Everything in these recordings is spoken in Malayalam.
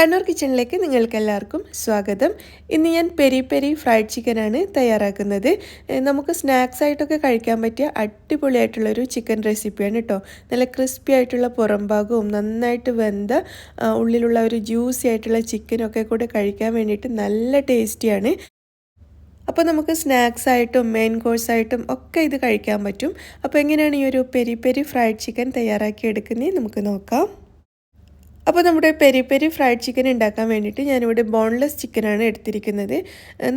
കണ്ണൂർ കിച്ചണിലേക്ക് നിങ്ങൾക്ക് എല്ലാവർക്കും സ്വാഗതം. ഇന്ന് ഞാൻ പെരി പെരി ഫ്രൈഡ് ചിക്കനാണ് തയ്യാറാക്കുന്നത്. നമുക്ക് സ്നാക്സ് ആയിട്ടൊക്കെ കഴിക്കാൻ പറ്റിയ അടിപൊളിയായിട്ടുള്ളൊരു ചിക്കൻ റെസിപ്പിയാണ് കേട്ടോ നല്ല ക്രിസ്പി ആയിട്ടുള്ള പുറം ഭാഗവും നന്നായിട്ട് വെന്ത ഉള്ളിലുള്ള ഒരു ജ്യൂസി ആയിട്ടുള്ള ചിക്കനൊക്കെ കൂടെ കഴിക്കാൻ വേണ്ടിയിട്ട് നല്ല ടേസ്റ്റിയാണ് അപ്പോൾ നമുക്ക് സ്നാക്സ് ആയിട്ടും മെയിൻ കോഴ്സായിട്ടും ഒക്കെ ഇത് കഴിക്കാൻ പറ്റും. അപ്പോൾ എങ്ങനെയാണ് ഈ ഒരു പെരി പെരി ഫ്രൈഡ് ചിക്കൻ തയ്യാറാക്കി എടുക്കുന്നത് നമുക്ക് നോക്കാം. അപ്പോൾ നമ്മുടെ പെരി പെരി ഫ്രൈഡ് ചിക്കൻ ഉണ്ടാക്കാൻ വേണ്ടിയിട്ട് ഞാനിവിടെ ബോൺലെസ് ചിക്കനാണ് എടുത്തിരിക്കുന്നത്.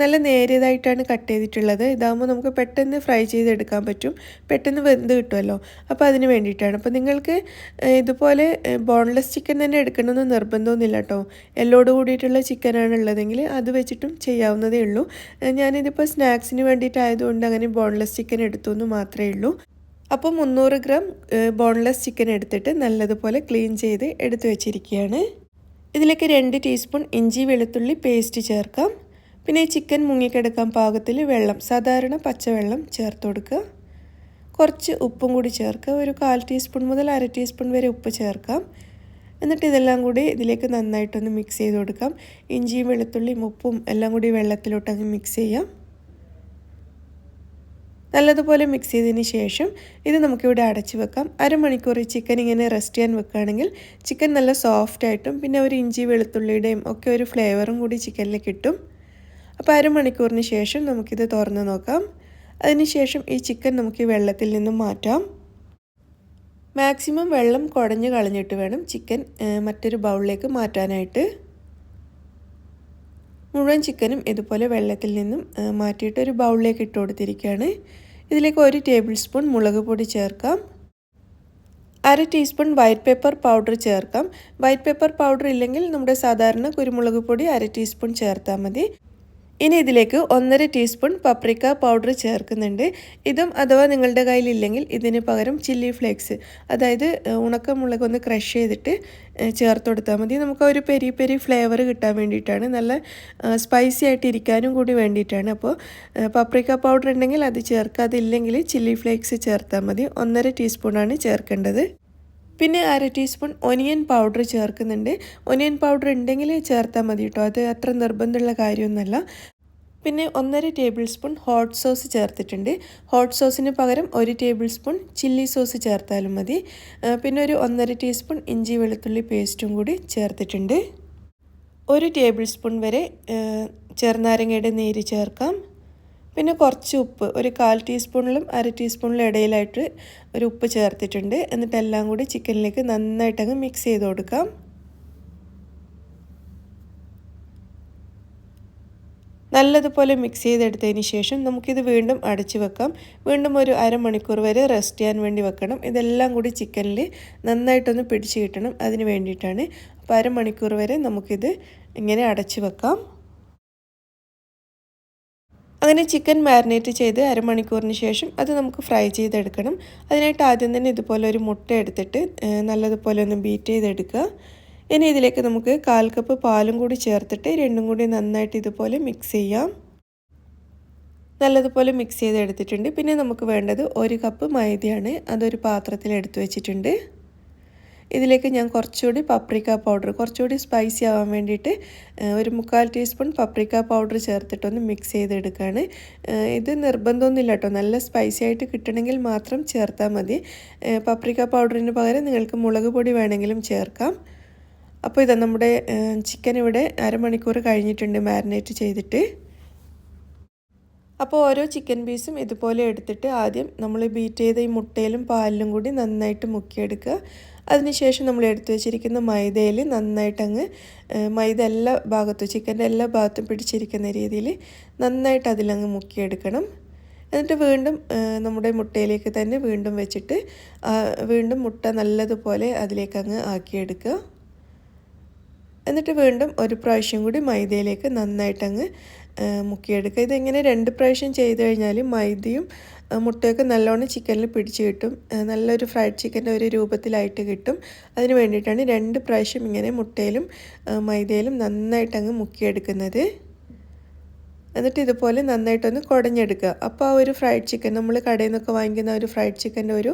നല്ല നേരിയതായിട്ടാണ് കട്ട് ചെയ്തിട്ടുള്ളത്. ഇതാകുമ്പോൾ നമുക്ക് പെട്ടെന്ന് ഫ്രൈ ചെയ്തെടുക്കാൻ പറ്റും. പെട്ടെന്ന് വെന്ത് കിട്ടുമല്ലോ. അപ്പോൾ അതിന് വേണ്ടിയിട്ടാണ്. അപ്പോൾ നിങ്ങൾക്ക് ഇതുപോലെ ബോൺലെസ് ചിക്കൻ തന്നെ എടുക്കണമെന്ന് നിർബന്ധമൊന്നുമില്ല കേട്ടോ. എല്ലോട് കൂടിയിട്ടുള്ള ചിക്കനാണ് ഉള്ളതെങ്കിൽ അത് വെച്ചിട്ടും ചെയ്യാവുന്നതേ ഉള്ളൂ. ഞാനിതിപ്പോൾ സ്നാക്സിന് വേണ്ടിയിട്ടായതുകൊണ്ട് അങ്ങനെ ബോൺലെസ് ചിക്കൻ എടുത്തു എന്ന് മാത്രമേ ഉള്ളൂ. അപ്പോൾ മുന്നൂറ് ഗ്രാം ബോൺലെസ് ചിക്കൻ എടുത്തിട്ട് നല്ലതുപോലെ ക്ലീൻ ചെയ്ത് എടുത്തു വെച്ചിരിക്കുകയാണ്. ഇതിലേക്ക് രണ്ട് ടീസ്പൂൺ ഇഞ്ചി വെളുത്തുള്ളി പേസ്റ്റ് ചേർക്കാം. പിന്നെ ചിക്കൻ മുങ്ങിക്കിടക്കാൻ പാകത്തിൽ വെള്ളം സാധാരണ പച്ചവെള്ളം ചേർത്ത് കൊടുക്കുക. കുറച്ച് ഉപ്പും കൂടി ചേർക്കുക. ഒരു കാൽ ടീസ്പൂൺ മുതൽ അര ടീസ്പൂൺ വരെ ഉപ്പ് ചേർക്കാം. എന്നിട്ട് ഇതെല്ലാം കൂടി ഇതിലേക്ക് നന്നായിട്ടൊന്ന് മിക്സ് ചെയ്ത് കൊടുക്കാം. ഇഞ്ചിയും വെളുത്തുള്ളിയും ഉപ്പും എല്ലാം കൂടി വെള്ളത്തിലോട്ടങ്ങ് മിക്സ് ചെയ്യാം. നല്ലതുപോലെ മിക്സ് ചെയ്തതിന് ശേഷം ഇത് നമുക്കിവിടെ അടച്ചു വെക്കാം. അരമണിക്കൂർ ചിക്കൻ ഇങ്ങനെ റെസ്റ്റ് ചെയ്യാൻ വെക്കുകയാണെങ്കിൽ ചിക്കൻ നല്ല സോഫ്റ്റ് ആയിട്ടും പിന്നെ ഒരു ഇഞ്ചി വെളുത്തുള്ളിയുടെയും ഒക്കെ ഒരു ഫ്ലേവറും കൂടി ചിക്കനിൽ കിട്ടും. അപ്പോൾ അരമണിക്കൂറിന് ശേഷം നമുക്കിത് തുറന്ന് നോക്കാം. അതിനുശേഷം ഈ ചിക്കൻ നമുക്ക് വെള്ളത്തിൽ നിന്നും മാറ്റാം. മാക്സിമം വെള്ളം കുടഞ്ഞ് കളഞ്ഞിട്ട് വേണം ചിക്കൻ മറ്റൊരു ബൗളിലേക്ക് മാറ്റാനായിട്ട്. മുഴുവൻ ചിക്കനും ഇതുപോലെ വെള്ളത്തിൽ നിന്നും മാറ്റിയിട്ട് ഒരു ബൗളിലേക്ക് ഇട്ട് കൊടുത്തിരിക്കുകയാണ്. ഇതിലേക്ക് ഒരു ടേബിൾ സ്പൂൺ മുളക് പൊടി ചേർക്കാം. അര ടീസ്പൂൺ വൈറ്റ് പേപ്പർ പൗഡർ ചേർക്കാം. വൈറ്റ് പേപ്പർ പൗഡർ ഇല്ലെങ്കിൽ നമ്മുടെ സാധാരണ കുരുമുളക് പൊടി അര ടീസ്പൂൺ ചേർത്താൽ മതി. ഇനി ഇതിലേക്ക് ഒന്നര ടീസ്പൂൺ പപ്രിക്ക പൗഡർ ചേർക്കുന്നുണ്ട്. ഇതും അഥവാ നിങ്ങളുടെ കയ്യിലില്ലെങ്കിൽ ഇതിന് പകരം ചില്ലി ഫ്ലേക്സ് അതായത് ഉണക്കമുളക് ഒന്ന് ക്രഷ് ചെയ്തിട്ട് ചേർത്ത് കൊടുത്താൽ മതി. നമുക്ക് ഒരു പെരി പെരി ഫ്ലേവർ കിട്ടാൻ വേണ്ടിയിട്ടാണ്. നല്ല സ്പൈസി ആയിട്ട് ഇരിക്കാനും കൂടി വേണ്ടിയിട്ടാണ്. അപ്പോൾ പപ്രിക്ക പൗഡർ ഉണ്ടെങ്കിൽ അത് ചേർക്കുക അതില്ലെങ്കിൽ ചില്ലി ഫ്ലേക്സ് ചേർത്താൽ മതി. ഒന്നര ടീസ്പൂണാണ് ചേർക്കേണ്ടത്. പിന്നെ അര ടീസ്പൂൺ ഒനിയൻ പൗഡർ ചേർക്കുന്നുണ്ട്. ഒനിയൻ പൗഡർ ഉണ്ടെങ്കിൽ ചേർത്താൽ മതി കേട്ടോ. അത് അത്ര നിർബന്ധമുള്ള കാര്യമൊന്നുമല്ല. പിന്നെ ഒന്നര ടേബിൾ സ്പൂൺ ഹോട്ട് സോസ് ചേർത്തിട്ടുണ്ട്. ഹോട്ട് സോസിന് പകരം ഒരു ടേബിൾ സ്പൂൺ ചില്ലി സോസ് ചേർത്താലും മതി. പിന്നെ ഒരു ഒന്നര ടീസ്പൂൺ ഇഞ്ചി വെളുത്തുള്ളി പേസ്റ്റും കൂടി ചേർത്തിട്ടുണ്ട്. ഒരു ടേബിൾ സ്പൂൺ വരെ ചെറുനാരങ്ങയുടെ നീര് ചേർക്കാം. പിന്നെ കുറച്ച് ഉപ്പ് ഒരു കാൽ ടീസ്പൂണിലും അര ടീസ്പൂണിലും ഇടയിലായിട്ട് ഒരു ഉപ്പ് ചേർത്തിട്ടുണ്ട്. എന്നിട്ട് എല്ലാം കൂടി ചിക്കനിലേക്ക് നന്നായിട്ടങ്ങ് മിക്സ് ചെയ്ത് കൊടുക്കാം. നല്ലതുപോലെ മിക്സ് ചെയ്തെടുത്തതിന് ശേഷം നമുക്കിത് വീണ്ടും അടച്ചു വെക്കാം. വീണ്ടും ഒരു അരമണിക്കൂർ വരെ റെസ്റ്റ് ചെയ്യാൻ വേണ്ടി വെക്കണം. ഇതെല്ലാം കൂടി ചിക്കനിൽ നന്നായിട്ടൊന്ന് പിടിച്ച് കിട്ടണം. അതിന് വേണ്ടിയിട്ടാണ് അപ്പോൾ അരമണിക്കൂർ വരെ നമുക്കിത് ഇങ്ങനെ അടച്ചു വെക്കാം. അങ്ങനെ ചിക്കൻ മാരിനേറ്റ് ചെയ്ത് അരമണിക്കൂറിന് ശേഷം അത് നമുക്ക് ഫ്രൈ ചെയ്തെടുക്കണം. അതിനായിട്ട് ആദ്യം തന്നെ ഇതുപോലെ ഒരു മുട്ട എടുത്തിട്ട് നല്ലതുപോലെ ഒന്ന് ബീറ്റ് ചെയ്തെടുക്കുക. ഇനി ഇതിലേക്ക് നമുക്ക് കാൽ കപ്പ് പാലും കൂടി ചേർത്തിട്ട് രണ്ടും കൂടി നന്നായിട്ട് ഇതുപോലെ മിക്സ് ചെയ്യാം. നല്ലതുപോലെ മിക്സ് ചെയ്തെടുത്തിട്ടുണ്ട് പിന്നെ നമുക്ക് വേണ്ടത് ഒരു കപ്പ് മൈദയാണ്. അതൊരു പാത്രത്തിൽ എടുത്തു വെച്ചിട്ടുണ്ട്. ഇതിലേക്ക് ഞാൻ കുറച്ചുകൂടി പപ്രിക്ക പൗഡർ കുറച്ചുകൂടി സ്പൈസി ആവാൻ വേണ്ടിയിട്ട് ഒരു മുക്കാൽ ടീസ്പൂൺ പപ്രിക്ക പൗഡർ ചേർത്തിട്ടൊന്ന് മിക്സ് ചെയ്തെടുക്കുകയാണ് ഇത് നിർബന്ധമൊന്നുമില്ല കേട്ടോ നല്ല സ്പൈസി ആയിട്ട് കിട്ടണമെങ്കിൽ മാത്രം ചേർത്താൽ മതി. പപ്രിക്ക പൗഡറിന് പകരം നിങ്ങൾക്ക് മുളക് പൊടി വേണമെങ്കിലും ചേർക്കാം. അപ്പോൾ ഇതാ നമ്മുടെ ചിക്കൻ ഇവിടെ അരമണിക്കൂർ കഴിഞ്ഞിട്ടുണ്ട് മാരിനേറ്റ് ചെയ്തിട്ട്. അപ്പോൾ ഓരോ ചിക്കൻ പീസും ഇതുപോലെ എടുത്തിട്ട് ആദ്യം നമ്മൾ ബീറ്റ് ചെയ്ത ഈ മുട്ടയിലും പാലിലും കൂടി നന്നായിട്ട് മുക്കിയെടുക്കുക. അതിനുശേഷം നമ്മൾ എടുത്തു വെച്ചിരിക്കുന്ന മൈദയിൽ നന്നായിട്ടങ്ങ് മൈദ എല്ലാ ഭാഗത്തും ചിക്കന്റെ എല്ലാ ഭാഗത്തും പിടിച്ചിരിക്കുന്ന രീതിയിൽ നന്നായിട്ട് അതിലങ്ങ് മുക്കിയെടുക്കണം. എന്നിട്ട് വീണ്ടും നമ്മുടെ മുട്ടയിലേക്ക് തന്നെ വീണ്ടും വെച്ചിട്ട് വീണ്ടും മുട്ട നല്ലതുപോലെ അതിലേക്കങ്ങ് ആക്കിയെടുക്കുക. എന്നിട്ട് വീണ്ടും ഒരു പ്രാവശ്യം കൂടി മൈദയിലേക്ക് നന്നായിട്ടങ്ങ് മുക്കിയെടുക്കുക. ഇതെങ്ങനെ രണ്ട് പ്രാവശ്യം ചെയ്ത് കഴിഞ്ഞാൽ മൈദയും മുട്ടയൊക്കെ നല്ലോണം ചിക്കനിൽ പിടിച്ച് കിട്ടും. നല്ലൊരു ഫ്രൈഡ് ചിക്കന്റെ ഒരു രൂപത്തിലായിട്ട് കിട്ടും. അതിന് വേണ്ടിയിട്ടാണ് രണ്ട് പ്രാവശ്യം ഇങ്ങനെ മുട്ടയിലും മൈദയിലും നന്നായിട്ടങ്ങ് മുക്കിയെടുക്കുന്നത്. എന്നിട്ട് ഇതുപോലെ നന്നായിട്ടൊന്ന് കുടഞ്ഞെടുക്കുക. അപ്പോൾ ആ ഒരു ഫ്രൈഡ് ചിക്കൻ നമ്മൾ കടയിൽ നിന്നൊക്കെ വാങ്ങിക്കുന്ന ഒരു ഫ്രൈഡ് ചിക്കന്റെ ഒരു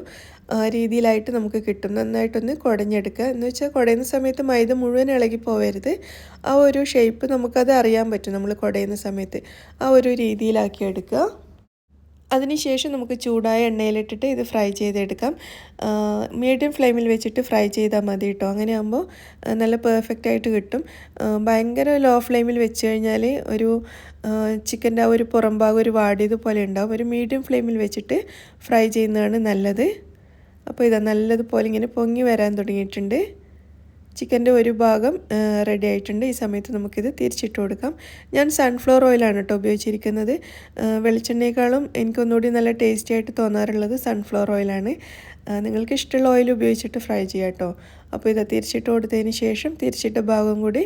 രീതിയിലായിട്ട് നമുക്ക് കിട്ടും. നന്നായിട്ടൊന്ന് കുടഞ്ഞെടുക്കുക. എന്ന് വെച്ചാൽ കുടയുന്ന സമയത്ത് മൈദ മുഴുവൻ ഇളകി പോവരുത് ആ ഒരു ഷേപ്പ് നമുക്കത് അറിയാൻ പറ്റും നമ്മൾ കുടയുന്ന സമയത്ത്. ആ ഒരു രീതിയിലാക്കി എടുക്കുക. അതിനുശേഷം നമുക്ക് ചൂടായ എണ്ണയിലിട്ടിട്ട് ഇത് ഫ്രൈ ചെയ്തെടുക്കാം. മീഡിയം ഫ്ലെയിമിൽ വെച്ചിട്ട് ഫ്രൈ ചെയ്താൽ മതി കേട്ടോ. അങ്ങനെ ആകുമ്പോൾ നല്ല പെർഫെക്റ്റ് ആയിട്ട് കിട്ടും. ഭയങ്കര ലോ ഫ്ലെയിമിൽ വെച്ച് കഴിഞ്ഞാൽ ഒരു ചിക്കന്റെ ആ ഒരു പുറം ഭാഗം ഒരു വാടിയതുപോലെ ഉണ്ടാവും. ഒരു മീഡിയം ഫ്ലെയിമിൽ വെച്ചിട്ട് ഫ്രൈ ചെയ്യുന്നതാണ് നല്ലത്. അപ്പോൾ ഇതാ നല്ലതുപോലെ ഇങ്ങനെ പൊങ്ങി വരാൻ തുടങ്ങിയിട്ടുണ്ട്. ചിക്കന്റെ ഒരു ഭാഗം റെഡി ആയിട്ടുണ്ട്. ഈ സമയത്ത് നമുക്കിത് തിരിച്ചിട്ട് കൊടുക്കാം. ഞാൻ സൺഫ്ലവർ ഓയിലാണ് കേട്ടോ ഉപയോഗിച്ചിരിക്കുന്നത്. വെളിച്ചെണ്ണയെക്കാളും എനിക്കൊന്നുകൂടി നല്ല ടേസ്റ്റി ആയിട്ട് തോന്നാറുള്ളത് സൺഫ്ലവർ ഓയിലാണ് നിങ്ങൾക്ക് ഇഷ്ടമുള്ള ഓയിൽ ഉപയോഗിച്ചിട്ട് ഫ്രൈ ചെയ്യാം കേട്ടോ അപ്പോൾ ഇത് തിരിച്ചിട്ട് കൊടുത്തതിന് ശേഷം തിരിച്ചിട്ട ഭാഗം കൂടി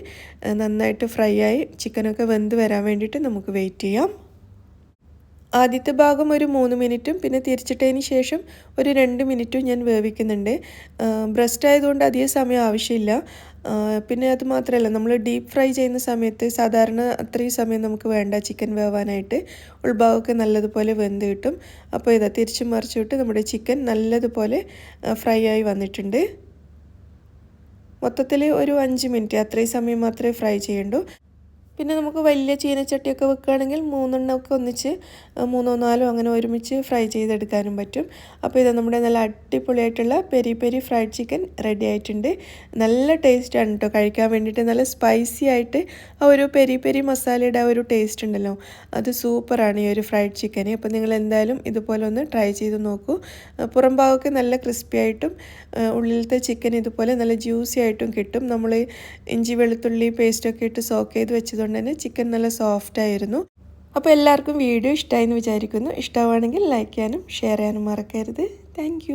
നന്നായിട്ട് ഫ്രൈ ആയി ചിക്കനൊക്കെ വെന്ത് വരാൻ വേണ്ടിയിട്ട് നമുക്ക് വെയിറ്റ് ചെയ്യാം. ആദ്യത്തെ ഭാഗം ഒരു മൂന്ന് മിനിറ്റും പിന്നെ തിരിച്ചിട്ടതിന് ശേഷം ഒരു രണ്ട് മിനിറ്റും ഞാൻ വേവിക്കുന്നുണ്ട്. ബ്രസ്റ്റ് ആയതുകൊണ്ട് അധികം സമയം ആവശ്യമില്ല. പിന്നെ അത് മാത്രമല്ല നമ്മൾ ഡീപ്പ് ഫ്രൈ ചെയ്യുന്ന സമയത്ത് സാധാരണ അത്രയും സമയം നമുക്ക് വേണ്ട ചിക്കൻ വേവാനായിട്ട്. ഉൾഭാഗമൊക്കെ നല്ലതുപോലെ വെന്ത് കിട്ടും. അപ്പോൾ ഇതാ തിരിച്ചു മറിച്ചിട്ട് നമ്മുടെ ചിക്കൻ നല്ലതുപോലെ ഫ്രൈ ആയി വന്നിട്ടുണ്ട്. മൊത്തത്തിൽ ഒരു അഞ്ച് മിനിറ്റ് അത്രയും സമയം മാത്രമേ ഫ്രൈ ചെയ്യണ്ടൂ. പിന്നെ നമുക്ക് വലിയ ചീനച്ചട്ടിയൊക്കെ വെക്കുകയാണെങ്കിൽ മൂന്നെണ്ണമൊക്കെ ഒന്നിച്ച് മൂന്നോ നാലോ അങ്ങനെ ഒരുമിച്ച് ഫ്രൈ ചെയ്തെടുക്കാനും പറ്റും. അപ്പോൾ ഇത് നമ്മുടെ നല്ല അടിപൊളിയായിട്ടുള്ള peri peri fried chicken ready ആയിട്ടുണ്ട്. നല്ല ടേസ്റ്റാണ് കേട്ടോ. കഴിക്കാൻ വേണ്ടിയിട്ട് നല്ല സ്പൈസി ആയിട്ട് ആ ഒരു പെരി പെരി മസാലയുടെ ആ ഒരു ടേസ്റ്റ് ഉണ്ടല്ലോ. അത് സൂപ്പറാണ് ഈ ഒരു ഫ്രൈഡ് ചിക്കൻ അപ്പോൾ നിങ്ങൾ എന്തായാലും ഇതുപോലെ ഒന്ന് ട്രൈ ചെയ്ത് നോക്കൂ. പുറം ഭാഗമൊക്കെ നല്ല ക്രിസ്പി ആയിട്ടും ഉള്ളിലത്തെ ചിക്കൻ ഇതുപോലെ നല്ല ജ്യൂസി ആയിട്ടും കിട്ടും. നമ്മൾ ഇഞ്ചി വെളുത്തുള്ളി പേസ്റ്റൊക്കെ ഇട്ട് സോക്ക് ചെയ്ത് വെച്ചതുകൊണ്ട് തന്നെ ചിക്കൻ നല്ല സോഫ്റ്റ് ആയിരുന്നു. അപ്പോൾ എല്ലാവർക്കും വീഡിയോ ഇഷ്ടമായി എന്ന് വിചാരിക്കുന്നു. ഇഷ്ടമാണെങ്കിൽ ലൈക്ക് ചെയ്യാനും ഷെയർ ചെയ്യാനും മറക്കരുത്. താങ്ക്